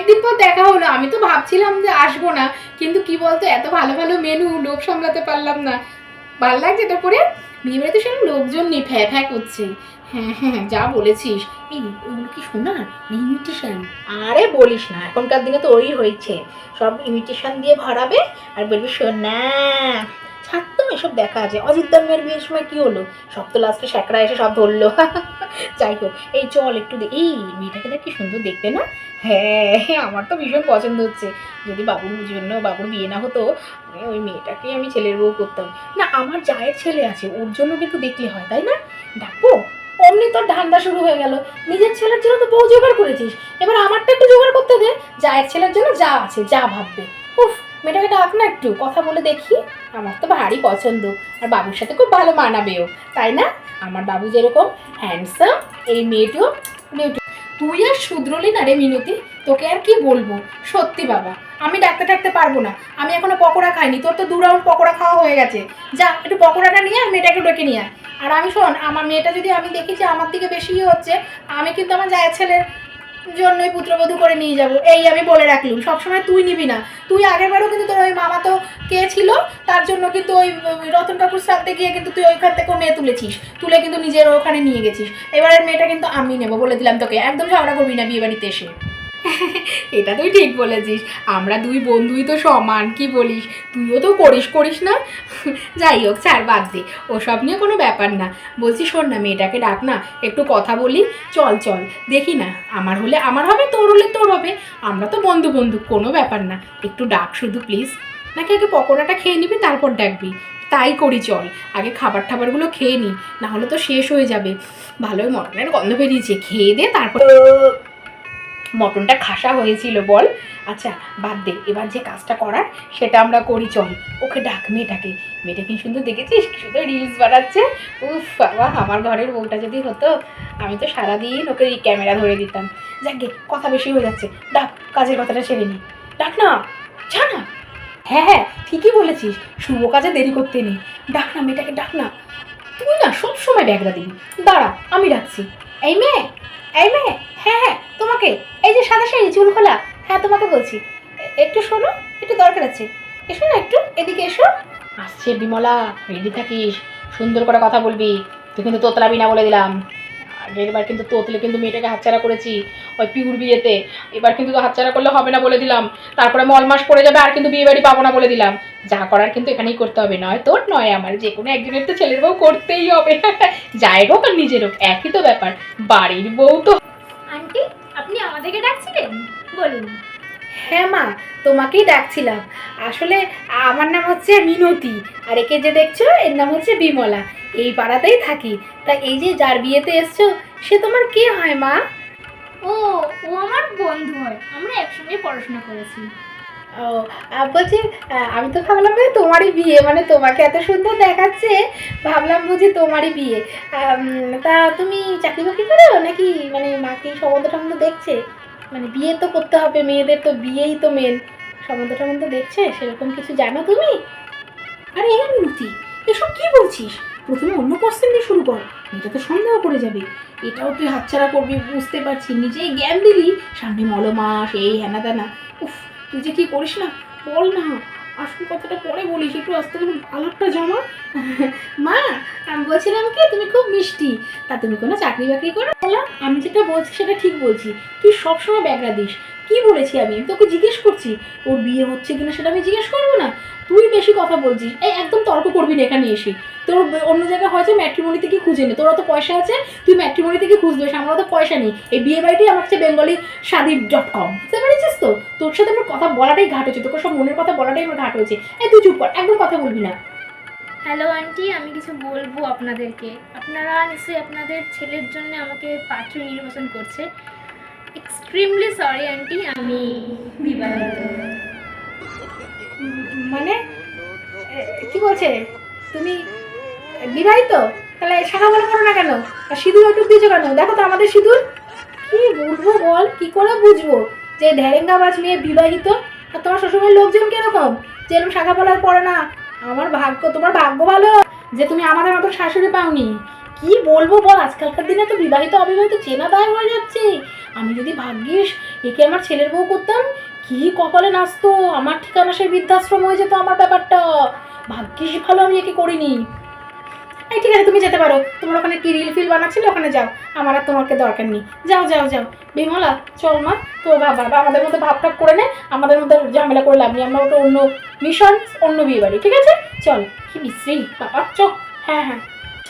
অনেকদিন পর দেখা হলো। আমি তো ভাবছিলাম যে আসব না, কিন্তু কি বলতো, এত ভালো ভালো মেনু লোভ সামলাতে পারলাম না। ভালো লাগছে এটা পরে? বিয়ে বাড়িতে সেরকম লোকজন নেই ফ্যা ফ্যা করছে। হ্যাঁ হ্যাঁ যা বলেছিস। এই, ওগুলো কি শোনা ইমিটেশন আরে বলিস না, এখনকার দিনে তো ওই হয়েছে। সব ইমিটেশন দিয়ে ভরাবে আর বলবি, সোনা ছাড়তো এসব দেখা আছে। অজিত মেয়ের বিয়ের সময় কি হলো? সব তো লাস্টে স্যাকরা এসে সব ধরলো। যাই হোক, এই চল একটু এই মেয়েটাকে দেখ কি সুন্দর দেখতে না? হ্যাঁ আমার তো ভীষণ পছন্দ হচ্ছে। যদি বাবুর জন্য বাবুর বিয়ে না হতো ওই মেয়েটাকেই আমি ছেলের বউ করতাম। না, আমার জায়ের ছেলে আছে, ওর জন্য কিন্তু দেখলে হয়, তাই না? ডাকবো অমনি তোর ধান্দা শুরু হয়ে গেল। নিজের ছেলের জন্য তো বউ জোগাড় করেছিস। এবার আমারটা একটু জোগাড় করতে দে। জায়ের ছেলের জন্য যা আছে, যা ভাববে। মেয়েটাকে ডাক না একটু, কথা বলে দেখি। আমার তো ভারী পছন্দ, আর বাবুর সাথে খুব ভালো মানাবেও, তাই না? আমার বাবু যেরকম হ্যান্ডসাম এই মেয়েটিও তুই আর শুধরলি না রে মিনতি, তোকে আর কি বলব? সত্যি বাবা, আমি ডাকতে ডাকতে পারব না। আমি এখনও পকোড়া খাইনি, তোর তো দু রাউন্ড পকোড়া খাওয়া হয়ে গেছে। যা, একটু পকোড়াটা নিয়ে আর মেয়েটাকে ডেকে নিয়ে আয়। আর আমি শোন, আমার মেয়েটা যদি আমি দেখি যে আমার দিকে বেশি ইয়ে হচ্ছে, আমি কিন্তু আমার জায়ের ছেলের জন্যই পুত্রবধূ করে নিয়ে যাব। এই আমি বলে রাখলুম। সবসময় তুই নিবি না। তুই আগেরবারও কিন্তু তোর ওই মামা তো কে ছিল, তার জন্য কিন্তু ওই রতন ঠাকুর সাথে গিয়ে কিন্তু তুই ওইখান থেকেও মেয়ে তুলেছিস। তুলে কিন্তু নিজের ওখানে নিয়ে গেছিস। এবারের মেয়েটা কিন্তু আমি নেব বলে দিলাম তোকে। একদম ঝগড়া করবি না বিয়ে বাড়িতে এসে। এটা তুই ঠিক বলেছিস। আমরা দুই বন্ধুই তো সমান, কি বলিস? তুইও তো করিস করিস না। যাই হোক, ছাড়, বাদ দে। ওসব নিয়ে কোনো ব্যাপার না। বলছি, শোন না, মেয়েটাকে ডাক না। একটু কথা বলি। চল চল। দেখি না, আমার হলে আমার হবে, তোর হলে তোর হবে। আমরা তো বন্ধু বন্ধু, কোনো ব্যাপার না। একটু ডাক শুধু প্লিজ নাকি আগে পকোড়াটা খেয়ে নিবি, তারপর ডাকবি। তাই করি, চল। আগে খাবার টাবারগুলো খেয়ে নি। না হলে তো শেষ হয়ে যাবে। ভালোই মটনের গন্ধ বেরিয়েছে। খেয়ে দে, তারপর মটনটা খাসা হয়েছিল, বল। আচ্ছা বাদ দে, এবার যে কাজটা করার, সেটা আমরা করি, চল। ওকে ডাক, মেয়েটাকে। মেয়েটা কি সুন্দর দেখেছিস? কি সুন্দর রিলস বানাচ্ছে। উফ, বাবা, আমার ঘরের বউটা যদি হতো, আমি তো সারাদিন ওকে ক্যামেরা ধরে দিতাম। যাকে কথা বেশি হয়ে যাচ্ছে। ডাক, কাজের কথাটা ছেড়ে নি। ডাক না, যা না। হ্যাঁ হ্যাঁ ঠিকই বলেছিস। শুভ কাজে দেরি করতে নেই ডাক না, মেয়েটাকে ডাক না। তুই না সব সময় ব্যাগরা দিবি দাঁড়া, আমি ডাকছি এই মেয়ে এই মেয়ে। হ্যাঁ হ্যাঁ তোমাকে, এই যে সাদা শাড়ি, চুল খোলা। হ্যাঁ তোমাকে বলছি। একটু শোনো, একটু দরকার আছে। এসো না একটু, এদিকে এসো। আসছে বিমলা রেডি থাকিস? সুন্দর করে কথা বলবি। তুই কিন্তু তোতলাবি না বলে দিলাম। আগের বার কিন্তু তোতলে কিন্তু মেয়েটাকে হাতছাড়া করেছি, ওই পিউর বিয়েতে। এবার কিন্তু হাতছাড়া করলে হবে না বলে দিলাম। তারপরে মল মাস পড়ে যাবে, আর কিন্তু বিয়ে বাড়ি পাবো না বলে দিলাম। যা করার কিন্তু এখানেই করতে হবে, নয় তোর, নয় আমার। যে কোনো একজনের তো ছেলের বউ করতেই হবে। যাই হোক আর নিজের হোক একই তো ব্যাপার। বাড়ির বউ তো আন্টি আপনি আমাদেরকে ডাকছিলেন? বলুন। হ্যাঁ মা তোমাকেই ডাকছিলাম। আসলে আমার নাম হচ্ছে মিনতি আর একে যে দেখছ এর নাম হচ্ছে বিমলা। এই পাড়াতেই থাকি। তা এই যে যার বিয়েতে এসছো সে তোমার কে হয় মা? ও ও আমার বন্ধু হয়। আমরা একসঙ্গে পড়াশোনা করেছি। ও বলছি আমি তো ভাবলাম যে তোমারই বিয়ে মানে তোমাকে এত সুন্দর দেখাচ্ছে, ভাবলাম বুঝি তোমারই বিয়ে। তা তুমি চাকরি বাকরি করো নাকি মানে মাকে সম্বন্ধ টম্বন্ধ দেখছে? মানে বিয়ে তো করতে হবে, মেয়েদের তো বিয়েই তো মেন সম্বন্ধ টম্বন্ধ দেখছে, সেরকম কিছু জানো তুমি? আরে, এই মিনতি এসব কি বলছিস? প্রথমে অন্য কোশ্চেন দিয়ে শুরু কর, এটা তো সন্দেহ করে যাবে। এটাও তুই হাতছাড়া করবি, বুঝতে পারছি, নিজেই জ্ঞান দিলি, সামনে মলমাস এই হ্যানা তেনা উফ তুই যে কি করিস না? বল না। আসল কথাটা পরে বলিস। একটু আস্তে আলাপটা জমা? মা, আমি বলছিলাম কি, তুমি খুব মিষ্টি। তা তুমি কোনো চাকরি বাকরি করো? বললাম, আমি যেটা বলছি সেটা ঠিক বলছি। তুই সবসময় ব্যাগরা দিস। কি বলেছি আমি? তোকে জিজ্ঞেস করছি, ওর বিয়ে হচ্ছে কিনা সেটা আমি জিজ্ঞেস করব না। তুই বেশি কথা বলছিস। এই একদম তর্ক করবি না এখানে এসে। তোর অন্য জায়গায় হয়তো ম্যাট্রিমনি থেকে খুঁজে নে। তোর অত পয়সা আছে, তুই ম্যাট্রিমনি থেকে খুঁজবে? আমার অত পয়সা নেই। এই বিয়ে বাড়িটাই আমার হচ্ছে বেঙ্গলি শাদি ডট কম বুঝতে পেরেছিস তো? তোর সাথে আমার কথা বলাটাই ঘাট হয়েছে। তোকে সব মনের কথা বলাটাই আমার ঘাট হয়েছে। এই তুই চুপ কর, একদম কথা বলবি না। হ্যালো আন্টি আমি কিছু বলব আপনাদেরকে। আপনারা নিশ্চয়ই আপনাদের ছেলের জন্য আমাকে পাত্র নির্বাচন করছে। এক্সট্রিমলি সরি আন্টি আমি বিবাহিত। মানে কি বলছে? তুমি বিবাহিত? তাহলে শাখা বলা করো না কেন? আর সিঁদুর একটু দিয়েছ কেন? দেখো তো আমাদের সিঁদুর। কি বলব বল? কি করে বুঝব? যে ঢেরেঙ্গাবাজ মেয়ে বিবাহিত, আর তোমার শ্বশুরের লোকজন কীরকম? যে এরকম শাখা পলার পড়ে না, আমার ভাগ্য, তোমার ভাগ্য ভালো যে তুমি আমাদের মতো শাশুড়ি পাওনি। কি বলব বল? আজকালকার দিনে তো বিবাহিত, অবিবাহিত চেনা দায় হয়ে যাচ্ছে। আমি যদি ভাগ্যিস, একে আমার ছেলের বউ করতাম, কি কপালে নাচতো, আমার ঠিকানা সেই বৃদ্ধাশ্রম হয়ে যেত আমার ব্যাপারটা। ভাগ্যিস ভালো আমি একে করিনি। এই ঠিক আছে, তুমি যেতে পারো। তোমার ওখানে কি রিল ফিল বানাচ্ছিলে, ওখানে যাও। আমার আর তোমাকে দরকার নেই। যাও যাও যাও। বিমলা, চল মা তো বাবা আমাদের মধ্যে ভাব টাপ করে নে, আমাদের মধ্যে ঝামেলা করে লাভ নেই। আমরা ওটা অন্য মিশন অন্য বিয়ে বাড়ি ঠিক আছে? চল, কি বিশ্রী, বাবা চ হ্যাঁ হ্যাঁ।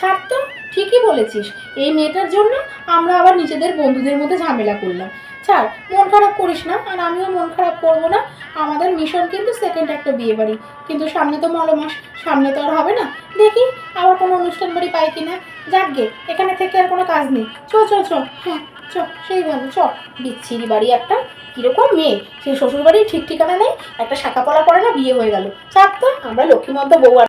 ছাড় তো, ঠিকই বলেছিস। এই মেয়েটার জন্য আমরা আবার নিজেদের বন্ধুদের মধ্যে ঝামেলা করলাম। ছাড়, মন খারাপ করিস না, আর আমিও মন খারাপ করব না। আমাদের মিশন কিন্তু সেকেন্ড একটা বিয়ে বাড়ি কিন্তু সামনে তো মলো মাস, সামনে তো আর হবে না। দেখি আবার কোনো অনুষ্ঠান বাড়ি পাই কিনা। যাকগে এখানে থেকে আর কোনো কাজ নেই। চ চ চ হ্যাঁ চ সেই ভালো চ। বিচ্ছিরি বাড়ি একটা, কীরকম মেয়ে। সেই শ্বশুরবাড়ি ঠিক ঠিকানা নেই, একটা শাখা পড়ে না বিয়ে হয়ে গেল। চাপ তো, আমরা লক্ষ্মীমন্ত বউ